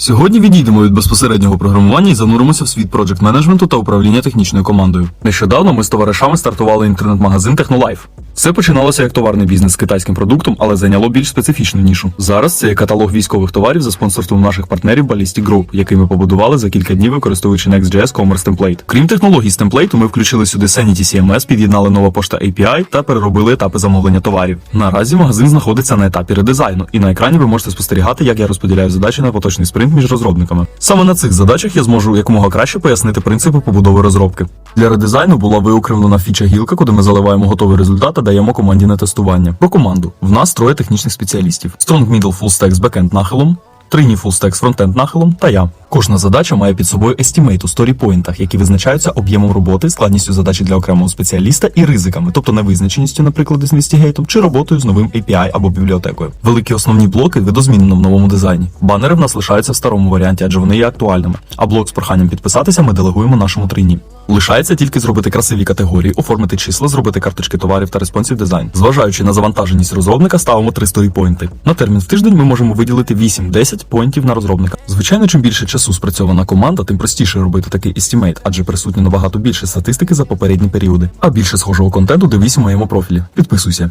Сьогодні відійдемо від безпосереднього програмування і зануримося в світ проджект менеджменту та управління технічною командою. Нещодавно ми з товаришами стартували інтернет-магазин Технолайф. Все починалося як товарний бізнес з китайським продуктом, але зайняло більш специфічну нішу. Зараз це є каталог військових товарів за спонсорством наших партнерів Ballistic Group, який ми побудували за кілька днів, використовуючи Next.js Commerce Template. Крім технологій з темплейту, ми включили сюди Sanity CMS, під'єднали нова пошта API та переробили етапи замовлення товарів. Наразі магазин знаходиться на етапі редизайну, і на екрані ви можете спостерігати, як я розподіляю задачі на поточний спринт між розробниками. Саме на цих задачах я зможу якомога краще пояснити принципи побудови розробки. Для редизайну була виокремлена фіча гілка, куди ми заливаємо готовий результат та даємо команді на тестування. Про команду в нас троє технічних спеціалістів: Strong Middle Full Stack з бекенд нахилом. Трині Stack з фронтенд нахилом та я. Кожна задача має під собою естімейт у сторіпоінтах, які визначаються об'ємом роботи, складністю задачі для окремого спеціаліста і ризиками, тобто невизначеністю, наприклад, з інвестігейтом, чи роботою з новим API або бібліотекою. Великі основні блоки видозмінено в новому дизайні. Банери в нас лишаються в старому варіанті, адже вони є актуальними. А блок з проханням підписатися ми делегуємо нашому трині. Лишається тільки зробити красиві категорії, оформити числа, зробити карточки товарів та респонсів дизайн. Зважаючи на завантаженість розробника, ставимо три сторіпоінти. На термін в тиждень ми можемо виділити 8-10 поінтів на розробника. Звичайно, чим більше часу спрацьована команда, тим простіше робити такий естімейт, адже присутні набагато більше статистики за попередні періоди. А більше схожого контенту дивись у моєму профілі. Підписуйся.